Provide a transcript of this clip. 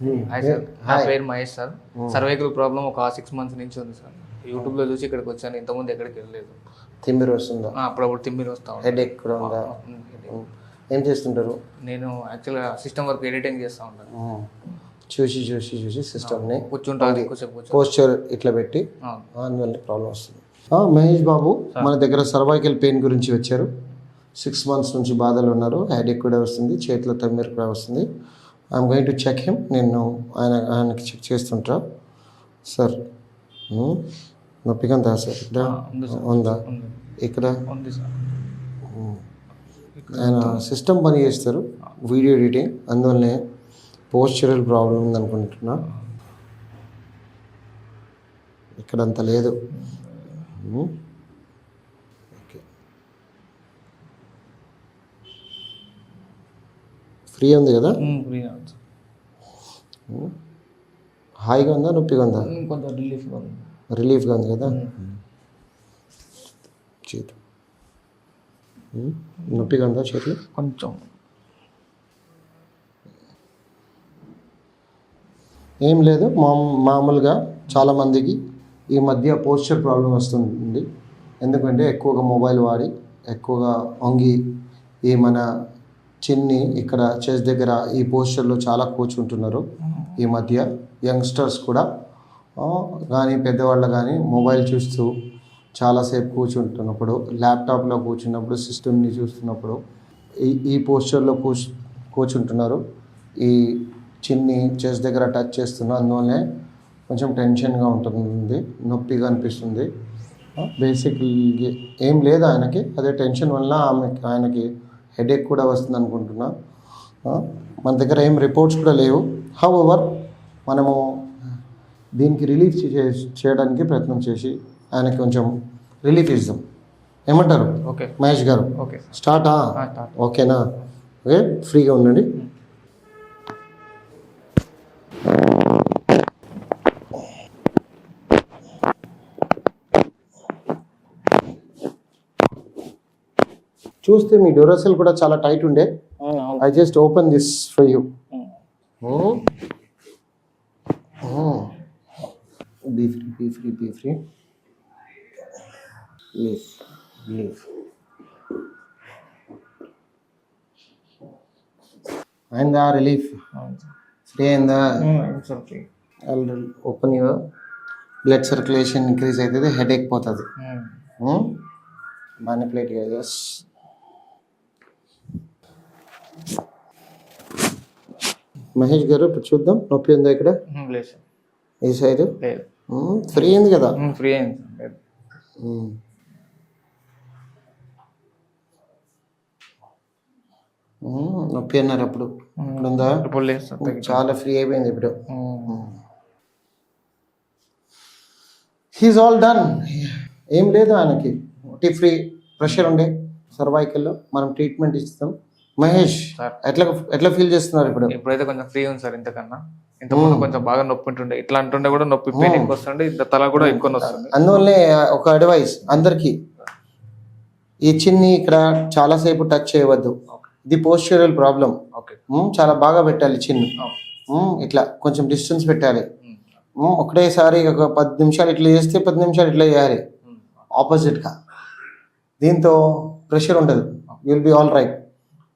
Hi sir నా పేరు Mahesh sir cervical problem ఒక సిక్స్ మంత్స్ నుంచి ఉంది సార్ యూట్యూబ్లో చూసి ఇక్కడికి వచ్చాను. ఇంతకుముందు ఎక్కడికి వెళ్ళలేదు. తిమ్మిరి వస్తుందా? అప్పుడప్పుడు తిమ్మిరి వస్తా. హెడ్ కూడా ఉందా. ఉమ్. ఏం చేస్తుంటారు? నేను యాక్చువల్గా సిస్టమ్ వర్క్ ఎడిటింగ్ చేస్తూ ఉంటాను. చూసి చూసి చూసి సిస్టమ్ని కూర్చుంటాను పోస్చర్ ఇట్లా పెట్టి. అందువల్ల ప్రాబ్లం వస్తుంది. మహేష్ బాబు మన దగ్గర సర్వైకల్ పెయిన్ గురించి వచ్చారు. సిక్స్ మంత్స్ నుంచి బాధలు ఉన్నారు. హెడేక్ కూడా వస్తుంది. చేతిలో తమ్మిరి కూడా వస్తుంది. I'm going to check him నేను ఆయన ఆయనకి చెక్ చేస్తుంటా. సార్ ఉమ్, నొప్పిగా ఉందా సార్ ఇక్కడ? ఉంది ఉంది ఇక్కడ ఆయన సిస్టమ్ పని చేస్తారు. వీడియో ఎడిటింగ్ అందువల్లనే పోస్చరల్ ప్రాబ్లం ఉంది అనుకుంటున్నా. ఇక్కడ అంత లేదు ఉమ్. ఓకే ఫ్రీ ఉంది కదా. ఉమ్. హాయిగా ఉందా నొప్పిగా ఉందా? కొంచెం రిలీఫ్గా ఉంది. రిలీఫ్గా ఉంది కదా? చేతి. నొప్పిగా ఉందా చేతులు? కొంచెం. ఏం లేదు మా మామూలుగా చాలామందికి ఈ మధ్య పోస్చర్ ప్రాబ్లం వస్తుంది. ఎందుకంటే ఎక్కువగా మొబైల్ వాడి ఎక్కువగా వంగి ఈ మన చిన్ని ఇక్కడ చెస్ దగ్గర ఈ పోస్టర్లో చాలా కూర్చుంటున్నారు ఈ మధ్య యంగ్స్టర్స్ కూడా. కానీ పెద్దవాళ్ళు కానీ మొబైల్ చూస్తూ చాలాసేపు కూర్చుంటున్నప్పుడు ల్యాప్టాప్లో కూర్చున్నప్పుడు సిస్టమ్ని చూస్తున్నప్పుడు ఈ ఈ పోస్చర్లో కూర్చు కూర్చుంటున్నారు. ఈ చిన్ని చెస్ దగ్గర టచ్ చేస్తున్న అందువల్లనే కొంచెం టెన్షన్గా ఉంటుంది నొప్పిగా అనిపిస్తుంది. బేసిక్ ఏం లేదు ఆయనకి అదే టెన్షన్ వల్ల ఆమె ఆయనకి హెడేక్ కూడా వస్తుంది అనుకుంటున్నా. మన దగ్గర ఏం రిపోర్ట్స్ కూడా లేవు. హౌ ఓవర్ మనము దీనికి రిలీఫ్ చేయడానికి ప్రయత్నం చేసి ఆయనకి కొంచెం రిలీఫ్ ఇద్దాం ఏమంటారు? ఓకే. మహేష్ గారు? ఓకే. స్టార్టా స్టార్ట్ ఓకేనా? ఓకే ఫ్రీగా ఉండండి. చూస్తే మీ డొరసల్ కూడా చాలా టైట్ ఉండే. I just open this for you be free be free be free leave leave అయిందా రిలీఫ్ ఫ్రీ అయిందా open your blood circulation increase అవుతుంది హెడ్ ఎక్ పోతుంది. మానిపులేట్ ఎస్ మహేష్ గారు ఇప్పుడు చూద్దాం. నొప్పి ఉందా ఇక్కడ? లేదు సార్. ఈ సైడ్? లేదు. ఫ్రీ అయింది కదా? ఫ్రీ అయింది లేదు. నొప్పి అన్నారు అప్పుడు. ఇప్పుడు ఉందా? ఇప్పుడు లేదు సార్ తగ్గి చాలా ఫ్రీ అయిపోయింది ఇప్పుడు. హీస్ ఆల్ డన్ ఏం లేదు ఆయనకి. ఒకటి ఫ్రీ ప్రెషర్ ఉండే. సర్వైకల్లో మనం ట్రీట్మెంట్ ఇస్తాం. మహేష్ సార్. ఎట్లా ఎట్లా ఫీల్ చేస్తున్నారు ఇప్పుడు? ఇప్పుడైతే కొంచెం ఫ్రీ ఉంది సార్ ఇంతకన్నా. ఇంతకుముందు కొంచెం బాగా నొప్పి ఉంటుండే ఇట్లా అంటుండే కూడా నొప్పి పెయిన్ ఎక్కువ వస్తుండే ఇంత తల కూడా ఎక్కువ వస్తుంది. అందువల్లే ఒక అడ్వైస్ అందరికి. ఈ చిన్ని ఇక్కడ చాలాసేపు టచ్ చేయవద్దు. ఇది పోస్చరల్ ప్రాబ్లం ఓకే చాలా బాగా పెట్టాలి చిన్ని. ఇట్లా కొంచెం డిస్టెన్స్ పెట్టాలి. ఒకటేసారి ఒక పది నిమిషాలు ఇట్లా చేస్తే పది నిమిషాలు ఇట్లా చేయాలి. ఆపోజిట్గా దీంతో ప్రెషర్ ఉండదు. Will be all right